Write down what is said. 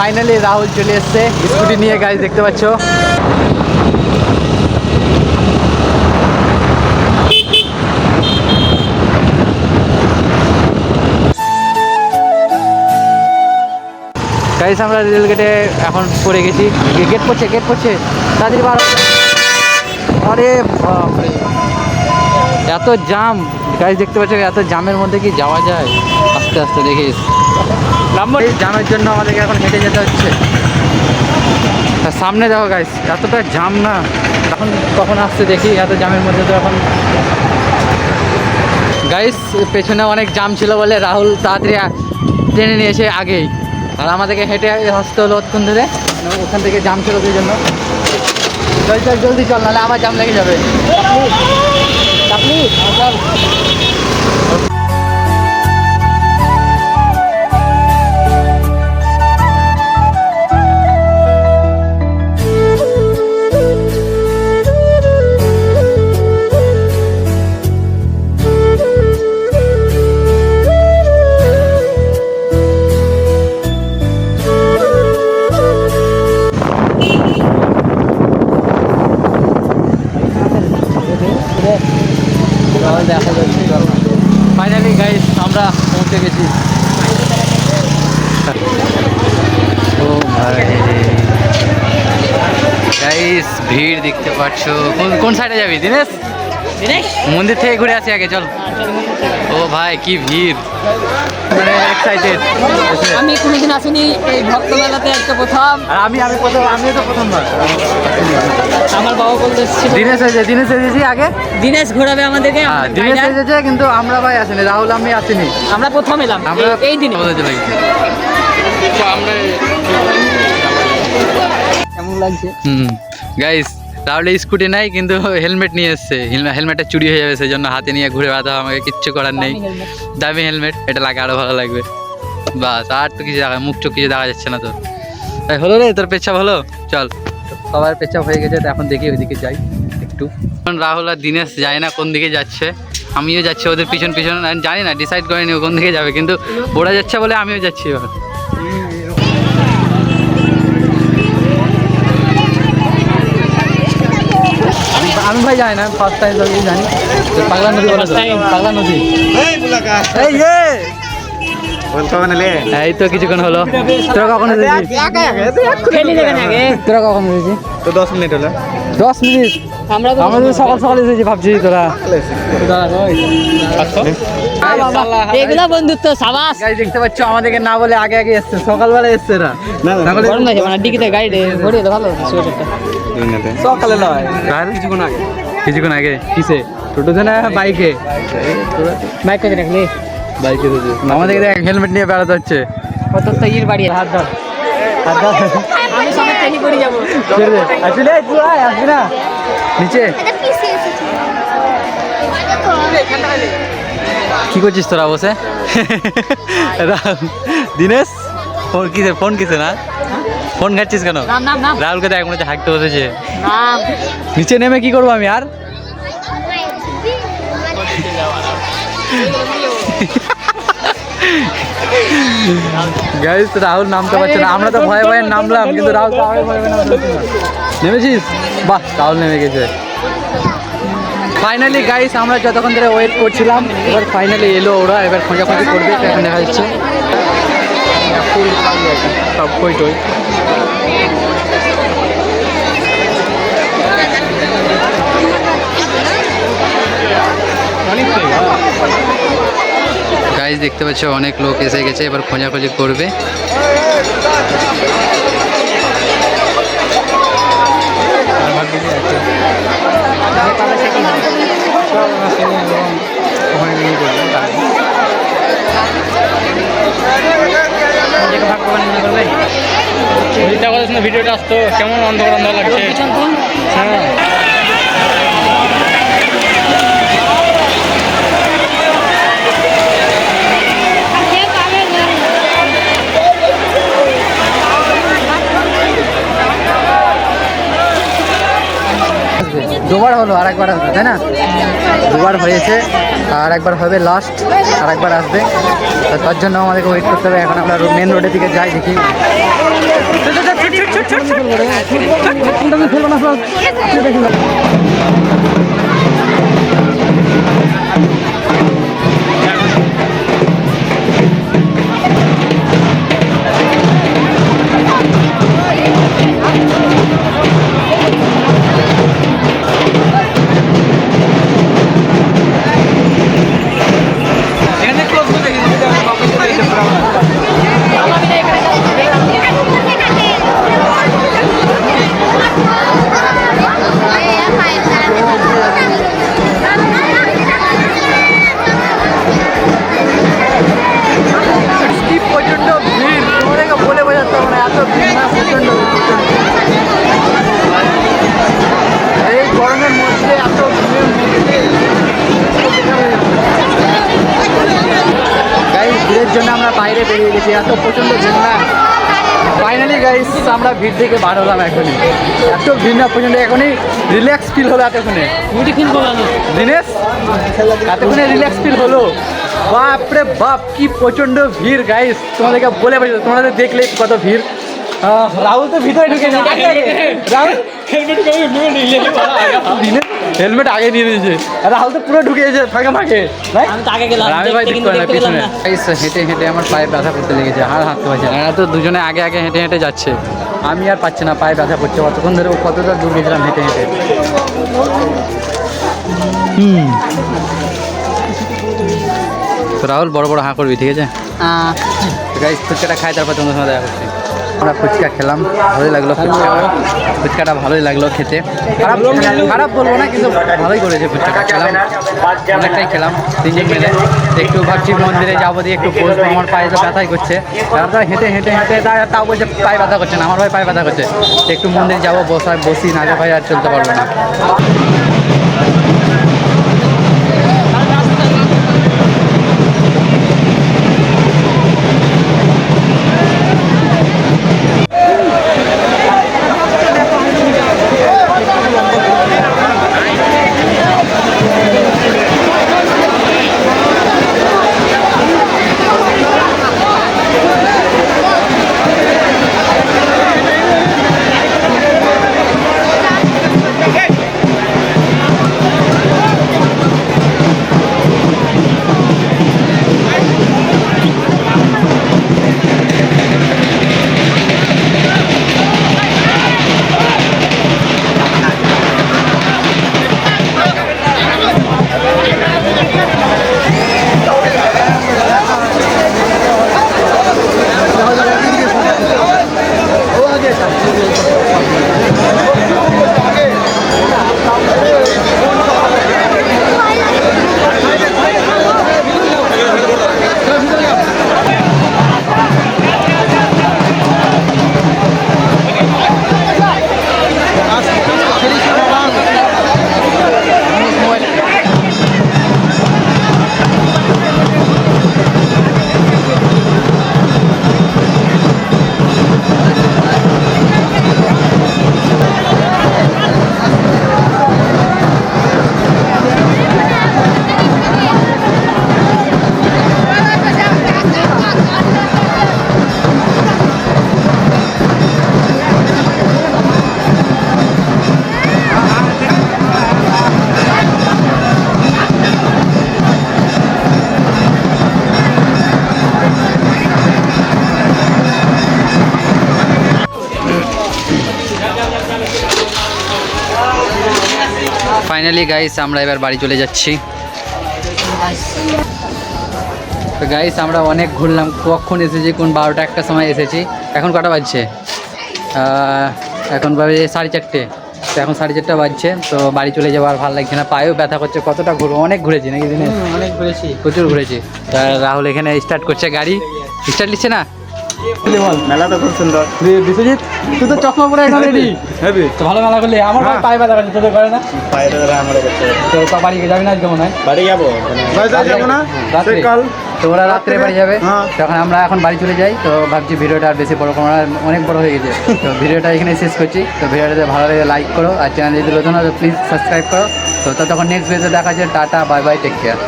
Finally Rahul চলে এসছে। Scooty নিয়ে গাড়ি দেখতে পাচ্ছ? গাইস আমরা রেল গেটে এখন পড়ে গেছি। গেট পড়ছে গেট পড়ছে তাদের বার। আরে বাপরে। এত জাম গাইস দেখতে পাচ্ছ এত জামের মধ্যে কি যাওয়া যায়? আস্তে আস্তে দেখিস। এই জামের জন্য আমাদেরকে এখন হেঁটে যেতে হচ্ছে। আর সামনে দেখো গাইস এতটা জাম না। এখন কখন আসছে দেখি এত জামের মধ্যে তো এখন গাইস পেছনে অনেক জাম ছিল বলে রাহুল তাড়াতাড়ি টেনে নিয়েছে আগেই। আর আমাদেরকে হেঁটে আসতে হলো অতক্ষণ ধরে। মানে ওখান থেকে জাম ছিল সেই জন্য। চল চল জলদি চল নাহলে আবার জাম লেগে যাবে। চাপলি চল চল পৌঁছে গেছি। ও গাইস ভিড় দেখতে পাচ্ছ। কোন কোন সাইডে যাবি দিনেশ? মন্দির থেকে ঘুরে আসি আগে চল। ও ভাই কি ভিড়। মানে এক্সাইটেড আমি কোনোদিন আসিনি এই ভক্তমেলাতে একটা প্রথম। আর আমি আমি প্রথম আমিও তো প্রথমবার। আমার বাবা বলতে এসেছিল। দিনেশ এসেছে দিনেশ এসেছি আগে? দিনেশ ঘোরাবে আমাদেরকে হ্যাঁ আমাদের দিনেশ এসেছে কিন্তু আমরা ভাই আসিনি রাহুল আমি আসিনি। আমরা প্রথম এলাম আমরা এই- দিনে। কেমন লাগছে হুম গাইস রাহুলের স্কুটি নাই কিন্তু হেলমেট নিয়ে এসছে। হেলমেটটা চুরি হয়ে যাবে সেই জন্য হাতে নিয়ে ঘুরে বেড়াতে হবে আমাকে কিচ্ছু করার নেই। দামি হেলমেট। এটা লাগে আরও ভালো লাগবে। বাস আর তো কিছু দেখা মুখ চোখ কিছু দেখা যাচ্ছে না তোর তাই হলো রে তোর পেচ্ছাপ হলো? চল। সবার পেচ্ছাপ হয়ে গেছে তো এখন দেখি ওইদিকে যাই একটু। এখন রাহুল আর দিনেশ যায় না কোন দিকে যাচ্ছে? আমিও যাচ্ছি ওদের পিছন পিছন জানি না ডিসাইড করিনি ও কোন দিকে যাবে কিন্তু ওরা যাচ্ছে বলে আমিও যাচ্ছি এবার। আমি- ভাই জানি না ফার্স্ট টাইম জানি। পাগলা নদী? পাগলা নদী। এই বুলাকা এই তো কিছুক্ষণ হলো। তোরা কখন তোরা কখন তো 10 মিনিট হলো। দশ মিনিট? আমরা তো সকাল সকাল এসেছি ভাবছি তোরা। এগুলো বন্ধুত্ব সাবাস। গাড়ি দেখতে পাচ্ছ আমাদেরকে না বলে আগে আগে এসছে। সকালবেলা এসছে না মানে ডিকিতে গাড়ি ভালো। সোয়েটারটা সকালে নয়। কিছুক্ষণ আগে। কিছুক্ষণ আগে। কিসে? টোটোতে না বাইকে? বাইক করে রাখলি? বাইকে আমাদেরকে দেখ হেলমেট নিয়ে বেড়াতে হচ্ছে। কত তো বাড়ি হাত ধর। হাত ধর। আমি সঙ্গে ট্রেনি করে যাব। দে। তুই আয়, আসবি না। নিচে। কি করছিস তোরা বসে? দিনেশ? ফোন কিসে? ফোন কিসে না? ফোন ঘাটছিস কেন? রাহুলকে দেখ মনে হচ্ছে হাঁকতে বসেছে। নিচে নেমে কি করব আমি আর? গাইস রাহুল নামতে পারছে না। আমরা তো ভয়ে ভয়ে নামলাম কিন্তু রাহুল। নেমেছিস? বাহ রাহুল নেমে গেছে। ফাইনালি গাইস আমরা যতক্ষণ ধরে ওয়েট করছিলাম এবার ফাইনালি এলো ওরা এবার খোঁজাখুঁজি করবে এখন দেখা যাচ্ছে। ফুল সব কই? টই দেখতে পাচ্ছ অনেক লোক এসে গেছে এবার খোঁজাখুঁজি করবে। ভিডিওটা আসতো কেমন অন্ধকার অন্ধকার লাগছে? হ্যাঁ। হলো আর একবার আসবে, তাই না? দুবার হয়েছে, আর একবার হবে লাস্ট আর একবার আসবে। তার জন্য আমাদেরকে ওয়েট করতে হবে। এখন আমরা মেন রোডের দিকে যাই, দেখি। কি জন্য আমরা বাইরে বেরিয়ে গেছি। এত প্রচণ্ড ভিড় না? ফাইনালি গাইস আমরা ভিড় থেকে বার হলাম এখনই। এত ভিড় না পর্যন্ত এখনই রিল্যাক্স ফিল হলো এতক্ষণে। দিনেশ এতক্ষণে রিল্যাক্স ফিল হলো। বাপরে বাপ কি প্রচণ্ড ভিড় গাইস তোমাদেরকে বলে পারি তোমাদের দেখলে কত ভিড়। রাহুল তো ভিতরে ঢুকে রাহুল? হেলমেট আগে নিয়ে নিয়েছে রাহুল তো পুরো ঢুকে গেছে ফাঁকে ফাঁকে। ভাই? আমি দেখতে পিছনে। হেঁটে হেঁটে আমার পায়ে ব্যথা করতে লেগেছে আর হাঁটতে পারছে না। এরা তো দুজনে আগে আগে হেঁটে হেঁটে যাচ্ছে। আমি আর পাচ্ছি না পায়ে ব্যথা করছে। কতক্ষণ ধরে কতটা দূর গেছিলাম হেঁটে হেঁটে। হুম। তো রাহুল বড় বড় হাঁ করবি ঠিক আছে? গাইস ফুচকাটা খাই তারপর তোমাদের সঙ্গে দেখা করছি। আমরা ফুচকা খেলাম, ভালোই লাগল ফুচকা। ফুচকাটা ভালোই লাগল খেতে। খারাপ খারাপ বলব না, কিন্তু ভালোই করেছে ফুচকাটা, খেলাম। অনেকটাই খেলাম, তিনজন মিলে। একটু ভাবছি মন্দিরে যাব দিয়ে একটু বসবো আমার পায়ে তো ব্যথাই করছে। তারপর হেঁটে হেঁটে হেঁটে তাও বলছে পায়ে ব্যথা করছে না, আমার ভাই পায়ে ব্যথা করছে। একটু মন্দিরে যাব, বসা বসি, না ভাই আর চলতে পারব না। ফাইনালি গাইস আমরা এবার বাড়ি চলে যাচ্ছি। তো গাইস আমরা অনেক ঘুরলাম। কখন এসেছি কোন বারোটা একটা সময় এসেছি? এখন কটা বাজছে? এখন বাজে সাড়ে চারটে। তো এখন সাড়ে চারটা বাজছে তো বাড়ি চলে যাব আর ভালো লাগছে না। পায়েও ব্যথা করছে কতটা ঘুরবো? অনেক ঘুরেছি নাকি দিনে অনেক ঘুরেছি। প্রচুর ঘুরেছি। তা রাহুল এখানে স্টার্ট করছে গাড়ি। স্টার্ট নিচ্ছে না? মেলা তো খুব সুন্দর। বিশ্বজিৎ তুই তো চশমা পরে এখন রেডি। হেবি ভালো মেলা করলে আমার ভাই পায়ে ব্যথা করছে তোদের করে না? পায়ের আমার করতে তো তো বাড়ি যাবি না আজকে মনে হয়? বাড়ি যাব। যাব না? রাত্রে? কাল। বাড়ি যাবে। হ্যাঁ। তখন আমরা এখন বাড়ি চলে যাই তো ভাবছি ভিডিওটা আর বেশি বড় করা অনেক বড় হয়ে গেছে। তো ভিডিওটা এখানে শেষ করছি। তো ভিডিওটাতে ভালো লাগে লাইক করো আর চ্যানেল যদি নতুন প্লিজ সাবস্ক্রাইব করো। তো তখন নেক্সট ভিডিওতে দেখা যায় tata bye bye take care